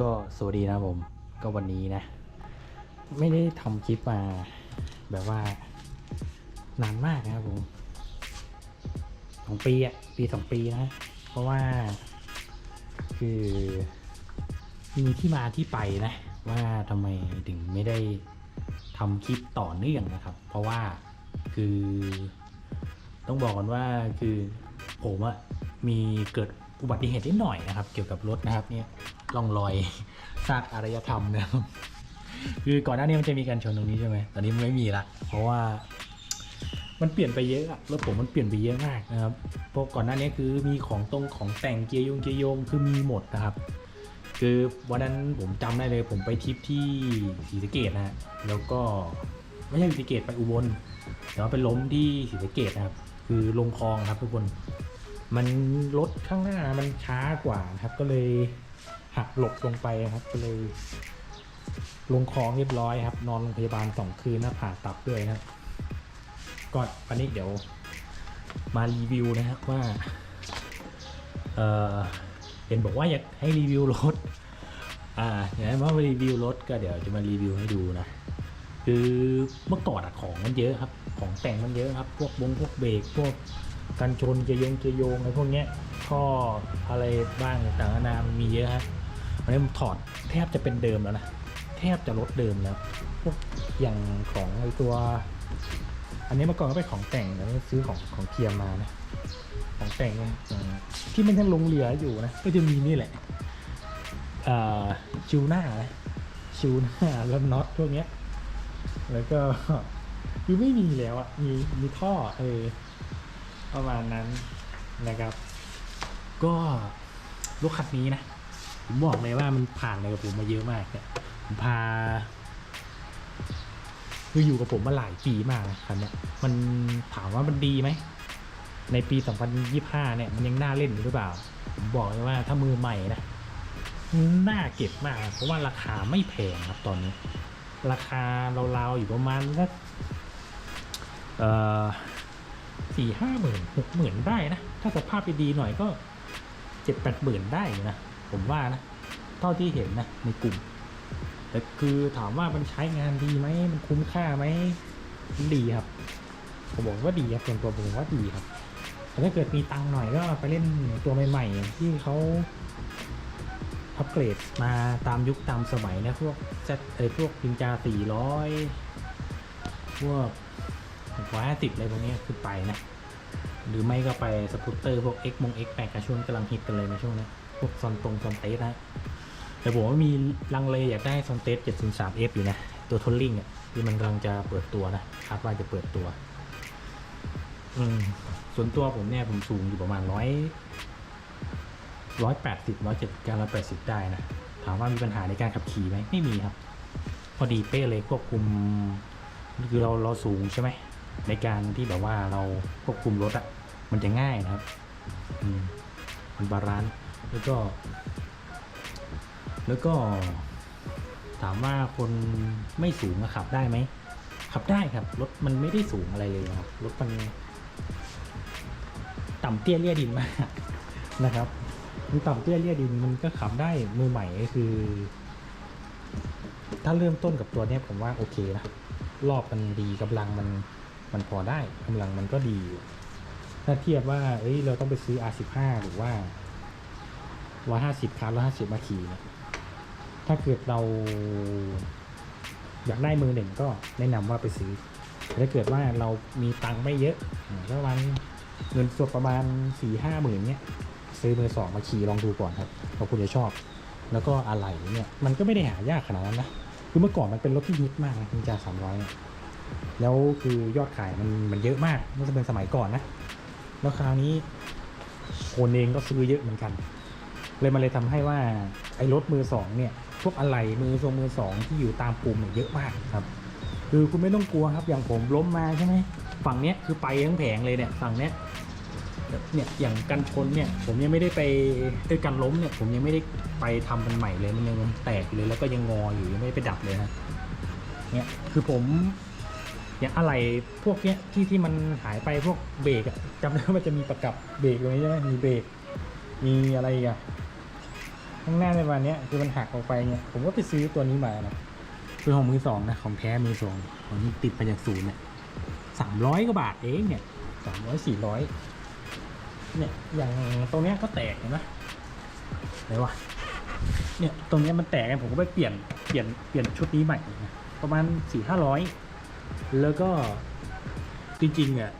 ก็สวัสดีนะครับผม ก็วันนี้นะ ไม่ได้ทำคลิปมาแบบว่านานมากนะครับผมสองปีอะปีสองปีนะ เพราะว่า คือมีที่มาที่ไปนะ ว่าทำไมถึงไม่ได้ทำคลิปต่อเนื่องนะครับ เพราะว่าคือ ต้องบอกก่อนว่าคือผมอะมีเกิดอุบัติเหตุนิดหน่อยนะครับ เกี่ยวกับรถนะครับเนี่ย ร่องรอยซากอารยธรรมนะครับคือก่อนหน้านี้มันจะมีการชนตรงนี้ใช่ไหมตอนนี้มันไม่มีละ เพราะว่ามันเปลี่ยนไปเยอะอะรถผมมันเปลี่ยนไปเยอะมากนะครับเพราะก่อนหน้านี้คือมีของตรงของแต่งเกียร์ยงเกียร์โยงคือมีหมดนะครับ คือวันนั้นผมจำได้เลย ผมไปทริปที่ศรีสะเกดนะฮะแล้วก็ไม่ใช่ศรีสะเกดไปอุบลแต่ว่าไปล้มที่ศรีสะเกดนะครับ คือลงคลองครับทุกคน มันรถข้างหน้ามันช้ากว่านะครับก็เลย หักหลบลงไปครับก็เลย ลงคลองเรียบร้อยครับ นอนโรงพยาบาลสองคืนนะผ่าตับด้วยนะครับก่อนวันนี้เดี๋ยวมารีวิวนะครับว่า เออเห็นบอกว่าอยากให้รีวิวรถ อ่าเดี๋ยวว่ารีวิวรถก็เดี๋ยวจะมารีวิวให้ดูนะ คือเมื่อก่อนอะของมันเยอะครับ ของแต่งมันเยอะครับ พวกบงพวกเบรกพวกกันชนเจยงเจโยงอะไรพวกเนี้ยข้ออะไรบ้างต่างๆนานามันมีเยอะฮะ วันนี้ผมถอดแทบจะเป็นเดิมแล้วนะ แทบจะลดเดิมแล้ว พวกอย่างของไอตัว อันนี้เมื่อก่อนก็เป็นของแต่งแล้วซื้อของของเทียมมานะ ของแต่งนะที่มันยังลงเหลืออยู่นะ ก็จะมีนี่แหละชิวหน้านะชิวหน้าแล้วน็อตพวกเนี้ย แล้วก็คือไม่มีแล้วอะมีมีท่อเออประมาณนั้นนะครับ ก็รถคันนี้นะ ผมบอกเลยว่ามันผ่านอะไรกับผมมาเยอะมากเนี่ยผมพา คืออยู่กับผมมาหลายปีมากนะคันเนี้ยมันถามว่ามันดีไหม ในปี 2025 เนี่ย มันยังน่าเล่นอยู่หรือเปล่า ผมบอกเลยว่าถ้ามือใหม่นะน่าเก็บมาก เพราะว่าราคาไม่แพงครับตอนนี้ ราคาเราๆอยู่ประมาณสักเอ่อสี่ห้าหมื่นหกหมื่นได้นะ ถ้าสภาพดีๆหน่อยก็เจ็ดแปดหมื่นได้อยู่นะ ผมว่านะ เท่าที่เห็นนะในกลุ่ม แต่คือถามว่ามันใช้งานดีไหมมันคุ้มค่าไหมดีครับ ผมบอกว่าดีครับส่วนตัวผมว่าดีครับแต่ถ้าเกิดมีตังหน่อยก็ไปเล่นตัวใหม่ๆที่เขาอัปเกรดมาตามยุคตามสมัยนะพวกเซตเออพวกพินจาสี่ร้อยพวกร้อยห้าสิบอะไรพวกนี้ขึ้นไปนะ หรือไม่ก็ไปสกูตเตอร์พวก X มง X แปดกระช่วงกำลังฮิตกันเลยในช่วงนี้ พวกซอนตรงซอนเตสนะ แต่ผมว่ามีลังเลอยากได้ซอนเตส 703 F อยู่นะ ตัวทนลิงอะที่มันกำลังจะเปิดตัวนะคาดว่าจะเปิดตัว อืม ส่วนตัวผมเนี่ยผมสูงอยู่ประมาณร้อยร้อยแปดสิบร้อยเจ็ดการ้อยแปดสิบได้นะ ถามว่ามีปัญหาในการขับขี่ไหมไม่มีครับ พอดีเป๊ะเลยควบคุม คือเราเราสูงใช่ไหม ในการที่แบบว่าเราควบคุมรถอะมันจะง่ายนะครับ อืมมันบาลานซ์ แล้วก็ แล้วก็ ถามว่าคนไม่สูงขับได้ไหมขับได้ครับรถมันไม่ได้สูงอะไรเลยครับรถมันต่ำเตี้ยเลี่ยดินมากนะครับมันต่ำเตี้ยเลี่ยดินมันก็ขับได้มือใหม่ก็คือ ถ้าเริ่มต้นกับตัวเนี้ยผมว่าโอเคนะรอบมันดีกำลังมันมันพอได้กำลังมันก็ดี ถ้าเทียบว่า เอ้ยเราต้องไปซื้อ R15 หรือว่า 150คาร์150มาขี่เนี่ยถ้าเกิดเราอยากได้มือหนึ่งก็แนะนำว่าไปซื้อแต่ถ้าเกิดว่าเรามีตังค์ไม่เยอะประมาณเงินสดประมาณสี่ห้าหมื่นเนี้ยซื้อมือสองมาขี่ลองดูก่อนครับเราคุณจะชอบ แล้วก็อะไหล่เนี่ยมันก็ไม่ได้หายากขนาดนั้นนะคือเมื่อก่อนมันเป็นรถที่ฮิตมากนะนินจาสามร้อยเนี่ยแล้วคือยอดขายมันมันเยอะมากน่าจะเป็นสมัยก่อนนะ แล้วคราวนี้คนเองก็ซื้อเยอะเหมือนกัน เลยมันเลยทำให้ว่าไอ้รถมือสองเนี่ยพวกอะไหล่มือทรงมือสองที่อยู่ตามปุ่มเนี่ยเยอะมากครับ คือคุณไม่ต้องกลัวครับอย่างผมล้มมาใช่ไหมฝั่งเนี้ยคือไปทั้งแผงเลยเนี่ยฝั่งเนี้ยเนี่ยอย่างกันชนเนี่ยผมยังไม่ได้ไปเอยกันล้มเนี่ยผมยังไม่ได้ไปทำมันใหม่เลยมันยังแตกเลยแล้วก็ยังงออยู่ยังไม่ไปดัดเลยนะเนี่ยคือผมอย่างอะไรพวกเนี้ยที่ที่มันหายไปพวกเบรกจำได้ว่าจะมีประกับเบรกตรงนี้ใช่ไหมมีเบรกมีอะไรอีกอะ ข้างหน้าในวันนี้คือมันหักออกไปเนี่ยผมก็ไปซื้อตัวนี้มานะเป็นของมือสองนะของแท้มือสองของที่ติดมาจากศูนย์เนี่ยสามร้อยกว่าบาทเองเนี่ยสามร้อยสี่ร้อยเนี่ยอย่างตรงเนี้ยก็แตกเห็นไหมไหนวะเนี่ยตรงเนี้ยมันแตกกันผมก็ไปเปลี่ยนเปลี่ยนเปลี่ยนชุดนี้ใหม่นะประมาณสี่ห้าร้อยแล้วก็จริงๆอะ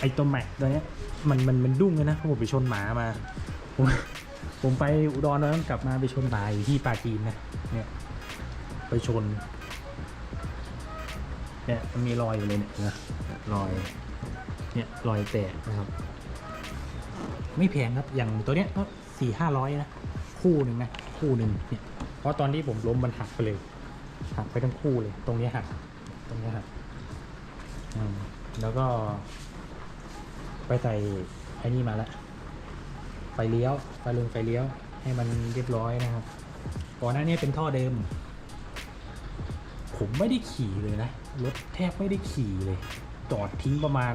ไอตัวแม็กตัวเนี้ยมันมันมันดุ้งเลยนะเพราะผมไปชนหมามาผม ผมไปอุดรแล้วกลับมาไปชนหมาอยู่ที่ปาจีนนะเนี่ยไปชนเนี่ยมันมีรอยอยู่เลยเนี่ยนะรอยเนี่ยรอยแตกนะครับ ไม่แพงครับอย่างตัวเนี้ยก็สี่ห้าร้อยนะคู่หนึ่งนะคู่หนึ่งเนี่ยเพราะตอนที่ผมล้มมันหักไปเลยหักไปทั้งคู่เลย ตรงนี้หักตรงนี้หักแล้วก็ ไปใส่ไอ้นี่มาแล้ว ไฟเลี้ยวไฟเรืองไฟเลี้ยวให้มันเรียบร้อยนะครับก่อนหน้านี้เป็นท่อเดิม ผมไม่ได้ขี่เลยนะรถแทบไม่ได้ขี่เลยจอดทิ้งประมาณ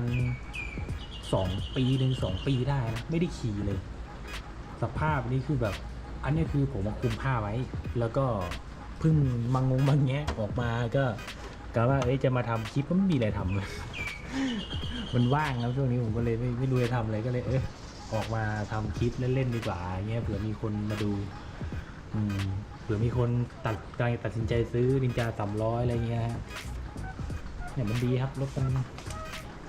สองปีหนึ่งสองปีได้นะไม่ได้ขี่เลย สภาพนี่คือแบบ อันนี้คือผมมาคุมผ้าไว้ แล้วก็เพิ่งมังงงมังแงะออกมาก็กะว่าเอ้ยจะมาทำคลิปก็ไม่มีอะไรทำเลยมันว่างครับช่วงนี้ผมก็เลยไม่ไม่รู้จะทำอะไรก็เลยเออ ออกมาทำคลิปเล่นๆดีกว่าเงี้ยเผื่อมีคนมาดูอืมเผื่อมีคนตัดกำลังตัดสินใจซื้อนินจาสามร้อยอะไรเงี้ยฮะเนี่ยมันดีครับรถมัน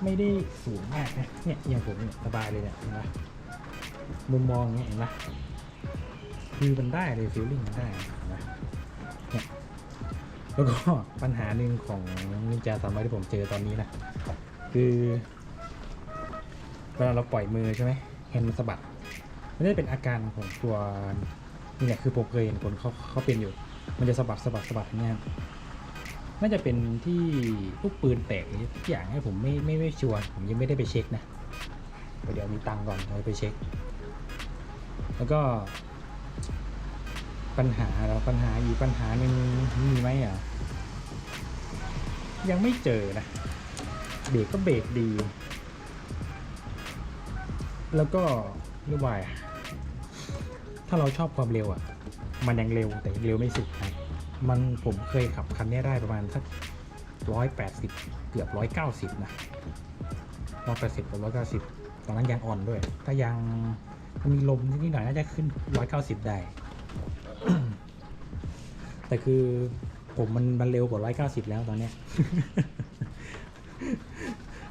ไม่ได้สูงมากนะเนี่ยอย่างผมเนี่ยสบายเลยเนี่ยนไหมมุมมองเนี่ยเห็นไหมคือมันได้เลยฟีลลิ่งมันได้นไหมเนี่ยแล้วก็ปัญหาหนึ่งของนินจาสามร้อยที่ผมเจอตอนนี้นะคือเวลาเราปล่อยมือใช่ไหม แฮนด์มันสะบัดไม่ได้เป็นอาการของตัวนี่แหละคือผมเคยเห็นคนเขาเขาเป็นอยู่ มันจะสะบัดสะบัดสะบัดอย่างเงี้ยน่าจะเป็นที่ลูกปืนแตกหรือทุกอย่างให้ผมไม่ไม่ไม่ชัวร์ผมยังไม่ได้ไปเช็คนะเดี๋ยวมีตังก่อนเดี๋ยวไปเช็ค แล้วก็ ปัญหาเราปัญหาอีกปัญหาหนึ่งมีไหมอะยังไม่เจอนะเบรกก็เบรกดี แล้วก็เรียกว่าถ้าเราชอบความเร็วอะ มันยังเร็วแต่ยังเร็วไม่สุดนะมันผมเคยขับคันนี้ได้ประมาณสักร้อยแปดสิบเกือบร้อยเก้าสิบนะร้อยแปดสิบกับร้อยเก้าสิบตอนนั้นยางอ่อนด้วย ถ้ายางมีลมนิดหน่อยน่าจะขึ้นร้อยเก้าสิบได้ แต่คือผมมันมันเร็วกว่าร้อยเก้าสิบแล้วตอนเนี้ย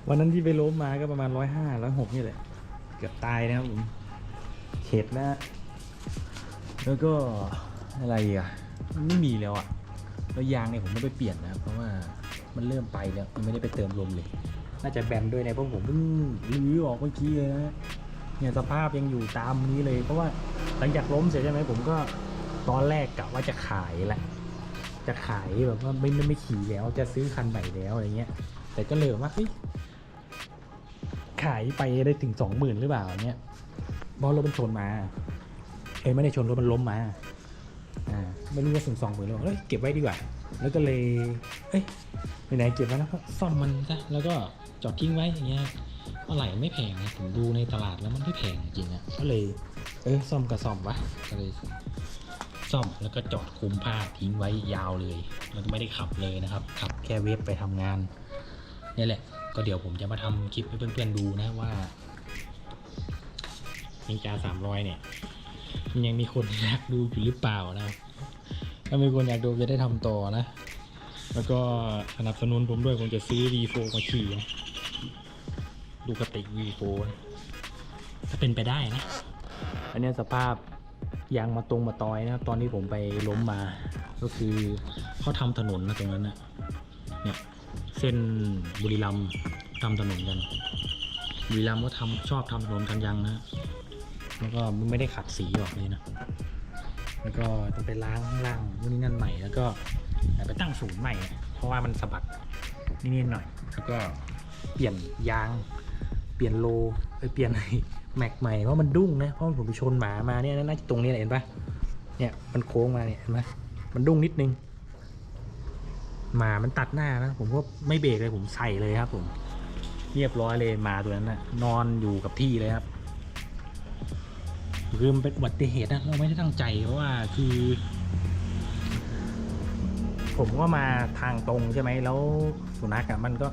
วันนั้นที่ไปล้มมาก็ประมาณร้อยห้าร้อยหกนี่แหละ เกือบตายนะครับผมเข็ดแล้ว แล้วก็อะไรอะมันไม่มีแล้วอะแล้วยางเนี่ยผมไม่ไปเปลี่ยนนะครับเพราะว่ามันเริ่มไปแล้วมันไม่ได้ไปเติมลมเลย น่าจะแบนด้วยนะเพราะผมเพิ่งรื้อออกเมื่อกี้เลยนะเนี่ยสภาพยังอยู่ตามนี้เลย เพราะว่าหลังจากล้มเสร็จใช่ไหมผมก็ตอนแรกกะว่าจะขายแหละจะขายแบบว่าไม่ไม่ไม่ขี่แล้วจะซื้อคันใหม่แล้วอะไรเงี้ย แต่ก็เลยว่าเฮ้ย ขายไปได้ถึงสองหมื่นหรือเปล่าเนี่ยเพราะรถมันชนมา เอ้ยไม่ได้ชนรถมันล้มมา อ่า ไม่รู้ว่าถึงสองหมื่นหรือเปล่าเอ้ยเก็บไว้ดีกว่า แล้วก็เลย เอ้ยไหนเก็บไว้แล้วก็ซ่อมมันซะ แล้วก็จอดทิ้งไว้อย่างเงี้ยอะไรไม่แพงนะผมดูในตลาดแล้วมันไม่แพงจริงอะก็เลย เออซ่อมก็ซ่อมวะ ก็เลยซ่อมแล้วก็จอดคุมผ้าทิ้งไว้ยาวเลย แล้วก็ไม่ได้ขับเลยนะครับ ขับแค่เวฟไปทำงานนี่แหละ ก็เดี๋ยวผมจะมาทำคลิปให้เพื่อนๆดูนะว่านินจาสามร้อยเนี่ยมันยังมีคนอยากดูอยู่หรือเปล่านะ ถ้ามีคนอยากดูจะได้ทำต่อนะ แล้วก็สนับสนุนผมด้วยผมจะซื้อ V4 มาขี่นะดูกระติก V4 นะถ้าเป็นไปได้นะ อันเนี้ยสภาพยางมาตรงมาตอยนะ ตอนที่ผมไปล้มมา ก็คือเขาทำถนนนะตรงนั้นนะเนี่ย เส้นบุรีรัมย์ทำถนนกันบุรีรัมย์ก็ทำชอบทำถนนกันยังนะแล้วก็ไม่ได้ขัดสีออกเลยนะแล้วก็ต้องไปล้างข้างล่างนู่นนี่นั่นใหม่แล้วก็ไปตั้งศูนย์ใหม่ เพราะว่ามันสะบัดนิดๆหน่อย แล้วก็เปลี่ยนยาง เปลี่ยนโลไปเปลี่ยนแม็กใหม่เพราะมันดุ้งนะเพราะผมไปชนหมามาเนี่ยน่าจะตรงนี้แหละเห็นปะเนี่ยมันโค้งมาเนี่ยเห็นไหมมันดุ้งนิดนึง หมามันตัดหน้านะผมก็ไม่เบรกเลยผมใส่เลยครับ ผม เรียบร้อยเลยหมาตัวนั้นนะนอนอยู่กับที่เลยครับคือมันเป็นอุบัติเหตุนะเราไม่ได้ตั้งใจเพราะว่าคือ ผมก็มาทางตรงใช่ไหมแล้วสุนัขอะมันก็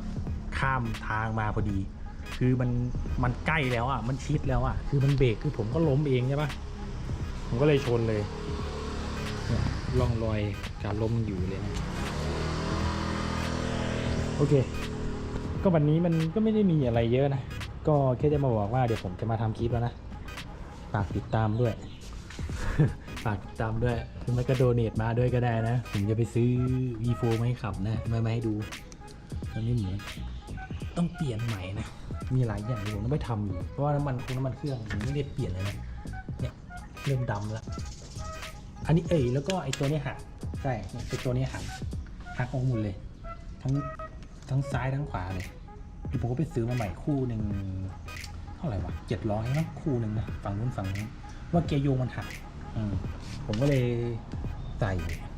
ข้ามทางมาพอดี คือมันมันใกล้แล้วอะ มันชิดแล้วอะ คือมันเบรกคือผมก็ล้มเองใช่ปะผมก็เลยชนเลยเนี่ยร่องรอยการล้มอยู่เลยนะ โอเค ก็วันนี้มันก็ไม่ได้มีอะไรเยอะนะ ก็แค่จะมาบอกว่าเดี๋ยวผมจะมาทำคลิปแล้วนะ ฝากติดตามด้วย ฝากติดตามด้วยคือไม่ก็โดเนทมาด้วยก็ได้นะ ผมจะไปซื้อ V4 มาให้ขับนะ มามาให้ดูตอนนี้เหมือนต้องเปลี่ยนใหม่นะ มีหลายอย่างที่ผมต้องไปทำอยู่ เพราะว่าน้ำมันคงน้ำมันเครื่องผมไม่ได้เปลี่ยนเลยนะ เนี่ยเริ่มดำแล้ว อันนี้เอ้ยแล้วก็ไอ้ตัวนี้หัก ใช่ไอ้ตัวนี้หักหักออกหมดเลย ทั้ง ทั้งซ้ายทั้งขวาเลยเดี๋ยวผมก็ไปซื้อมาใหม่คู่หนึ่งเท่าไหร่วะเจ็ดร้อยนะคู่หนึ่งนะฝั่งนู้นฝั่งนี้ว่าเกียร์โยงมันหักผมก็เลยใส่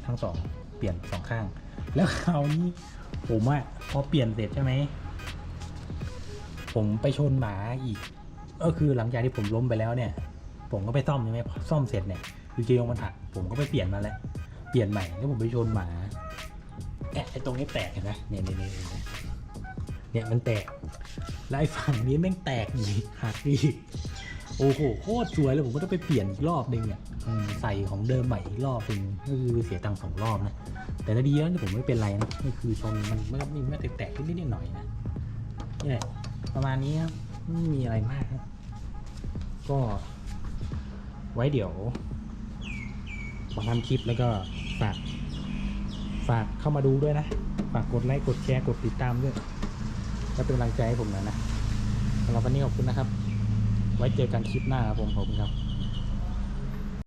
ทั้งสองเปลี่ยนสองข้าง แล้วคราวนี้ผมอะพอเปลี่ยนเสร็จใช่ไหมผมไปชนหมาอีก ก็คือหลังจากที่ผมล้มไปแล้วเนี่ย ผมก็ไปซ่อมใช่ไหมซ่อมเสร็จเนี่ยคือเกียร์โยงมันหักผมก็ไปเปลี่ยนมาแล้วเปลี่ยนใหม่แล้วผมไปชนหมาแอะไอตรงนี้แตกเห็นไหมเนี่ยเนี่ยเนี่ย เนี่ยมันแตกแล้วไอ้ฝั่งนี้แม่งแตกอีกหักอีกโอ้โหโคตรสวยเลยผมก็ต้องไปเปลี่ยนอีกรอบนึงอะอืมใส่ของเดิมใหม่อีกรอบนึงก็คือเสียตังค์สองรอบนะ แต่ถ้าดีแล้วที่ผมไม่เป็นไรนะก็คือชนมันไม่ไม่ไม่แตกๆนิดๆหน่อยๆนะนี่แหละประมาณนี้ครับไม่มีอะไรมากครับก็ไว้เดี๋ยวผมทำคลิปแล้วก็ฝาก ฝากเข้ามาดูด้วยนะ ฝากกดไลค์กดแชร์กดติดตามด้วย ก็เป็นกำลังใจให้ผมหน่อยนะสำหรับวันนี้ขอบคุณนะครับ ไว้เจอกันคลิปหน้าครับผมขอบคุณครับ